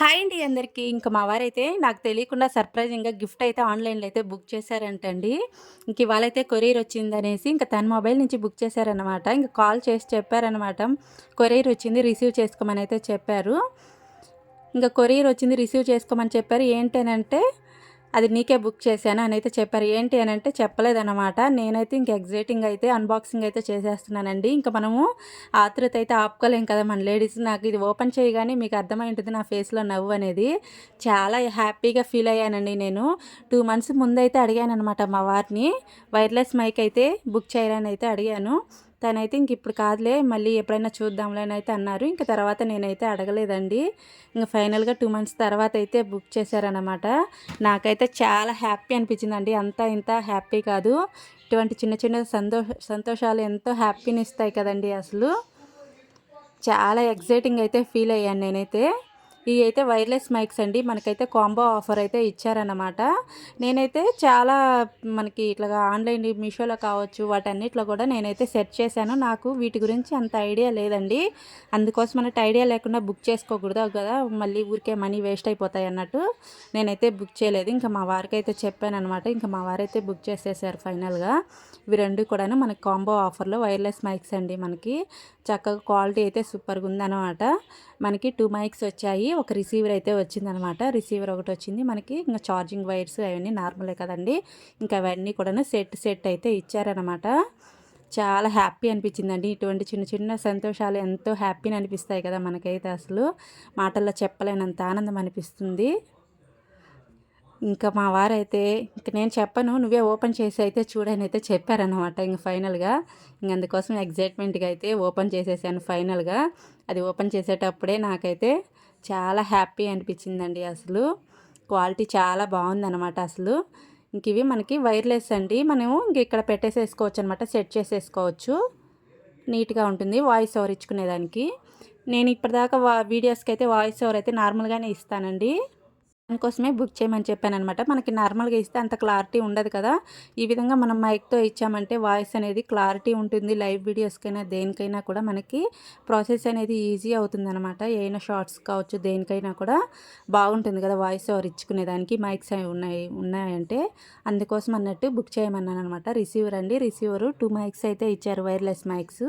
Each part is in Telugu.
హాయ్ అండి అందరికీ. ఇంకా మా వారైతే నాకు తెలియకుండా సర్ప్రైజింగ్గా గిఫ్ట్ అయితే ఆన్లైన్లో అయితే బుక్ చేశారంటండి. ఇంక ఇవాళైతే కొరియర్ వచ్చిందనేసి ఇంకా తన మొబైల్ నుంచి బుక్ చేశారనమాట ఇంకా కాల్ చేసి చెప్పారనమాట కొరియర్ వచ్చింది రిసీవ్ చేసుకోమని అయితే చెప్పారు. ఇంకా కొరియర్ వచ్చింది రిసీవ్ చేసుకోమని చెప్పారు. ఏంటనంటే అది నీకే బుక్ చేశాను అని అయితే చెప్పారు. ఏంటి అని అంటే చెప్పలేదన్నమాట. నేనైతే ఇంక ఎగ్జైటింగ్ అయితే అన్బాక్సింగ్ అయితే చేసేస్తున్నానండి. ఇంకా మనము ఆతృత అయితే ఆపుకోలేం కదా మన లేడీస్. నాకు ఇది ఓపెన్ చేయగానే మీకు అర్థమై ఉంటుంది నా ఫేస్లో నవ్వు అనేది. చాలా హ్యాపీగా ఫీల్ అయ్యానండి నేను. టూ మంత్స్ ముందైతే అడిగాను అనమాట మా వారిని. వైర్లెస్ మైక్ అయితే బుక్ చేయాలని అయితే అడిగాను. తనైతే ఇంక ఇప్పుడు కాదులే మళ్ళీ ఎప్పుడైనా చూద్దాంలే అని అయితే అన్నారు. ఇంకా తర్వాత నేనైతే అడగలేదండి. ఇంకా ఫైనల్గా టూ మంత్స్ తర్వాత అయితే బుక్ చేశారనమాట నాకైతే చాలా హ్యాపీ అనిపించిందండి. అంతా ఇంత హ్యాపీ కాదు. ఇటువంటి చిన్న చిన్న సంతోష సంతోషాలు ఎంతో హ్యాపీని ఇస్తాయి కదండి అసలు. చాలా ఎగ్జైటింగ్ అయితే ఫీల్ అయ్యాను నేనైతే. ఇవి అయితే వైర్లెస్ మైక్స్ అండి. మనకైతే కాంబో ఆఫర్ అయితే ఇచ్చారన్నమాట. నేనైతే చాలా మనకి ఇట్లా ఆన్లైన్ మీషోలో కావచ్చు వాటన్నిటిలో కూడా నేనైతే సెర్చ్ చేశాను. నాకు వీటి గురించి అంత ఐడియా లేదండి. అందుకోసం మనకి ఐడియా లేకుండా బుక్ చేసుకోకూడదు కదా. మళ్ళీ ఊరికే మనీ వేస్ట్ అయిపోతాయి అన్నట్టు నేనైతే బుక్ చేయలేదు. ఇంకా మా వారికి అయితే చెప్పాను అనమాట ఇంకా మా వారైతే బుక్ చేసేసారు ఫైనల్గా. ఇవి రెండు కూడాను మనకి కాంబో ఆఫర్లో వైర్లెస్ మైక్స్ అండి మనకి. చక్కగా క్వాలిటీ అయితే సూపర్గా ఉందన్నమాట. మనకి టూ మైక్స్ వచ్చాయి. ఒక రిసీవర్ అయితే వచ్చిందనమాట. రిసీవర్ ఒకటి వచ్చింది. మనకి ఇంకా ఛార్జింగ్ వైర్స్ అవన్నీ నార్మలే కదండి. ఇంకా అవన్నీ కూడా సెట్ సెట్ అయితే ఇచ్చారనమాట. చాలా హ్యాపీ అనిపించిందండి. ఇటువంటి చిన్న చిన్న సంతోషాలు ఎంతో హ్యాపీని అనిపిస్తాయి కదా మనకైతే అసలు. మాటల్లో చెప్పలేనంత ఆనందం అనిపిస్తుంది. ఇంకా మా వారైతే ఇంక నేను చెప్పను నువ్వే ఓపెన్ చేసి అయితే చూడని అయితే చెప్పారనమాట. ఇంక ఫైనల్గా ఇంక అందుకోసం ఎగ్జైట్మెంట్గా అయితే ఓపెన్ చేసేసాను ఫైనల్గా. అది ఓపెన్ చేసేటప్పుడే నాకైతే చాలా హ్యాపీ అనిపించిందండి అసలు. క్వాలిటీ చాలా బాగుందనమాట అసలు. ఇంక ఇవి మనకి వైర్లెస్ అండి. మనము ఇంక ఇక్కడ పెట్టేసేసుకోవచ్చు అనమాట సెట్ చేసేసుకోవచ్చు. నీట్గా ఉంటుంది వాయిస్ ఓవర్ ఇచ్చుకునేదానికి. నేను ఇప్పటిదాకా వా వీడియోస్కి అయితే వాయిస్ ఓవర్ అయితే నార్మల్గానే ఇస్తానండి. దానికోసమే బుక్ చేయమని చెప్పాను అనమాట మనకి నార్మల్గా ఇస్తే అంత క్లారిటీ ఉండదు కదా. ఈ విధంగా మనం మైక్తో ఇచ్చామంటే వాయిస్ అనేది క్లారిటీ ఉంటుంది. లైవ్ వీడియోస్కైనా దేనికైనా కూడా మనకి ప్రాసెస్ అనేది ఈజీ అవుతుంది అనమాట ఏమైనా షార్ట్స్ కావచ్చు దేనికైనా కూడా బాగుంటుంది కదా వాయిస్ ఓవర్ ఇచ్చుకునేదానికి మైక్స్ అవి ఉన్నాయి ఉన్నాయంటే అందుకోసం అన్నట్టు బుక్ చేయమన్నాను అనమాట రిసీవర్ అండి. రిసీవర్ టూ మైక్స్ అయితే ఇచ్చారు వైర్లెస్ మైక్స్.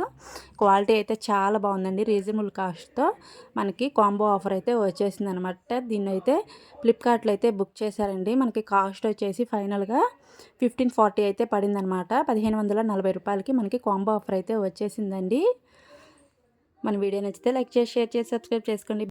క్వాలిటీ అయితే చాలా బాగుందండి. రీజనబుల్ కాస్ట్తో మనకి కాంబో ఆఫర్ అయితే వచ్చేసింది అనమాట దీన్ని అయితే ఫ్లిప్కార్ట్లో అయితే బుక్ చేశారండి. మనకి కాస్ట్ వచ్చేసి ఫైనల్గా ఫిఫ్టీన్ ఫార్టీ అయితే పడిందనమాట పదిహేను వందల నలభై రూపాయలకి మనకి కాంబో ఆఫర్ అయితే వచ్చేసిందండి. మన వీడియో నచ్చితే లైక్ చేసి షేర్ చేసి సబ్స్క్రైబ్ చేసుకోండి.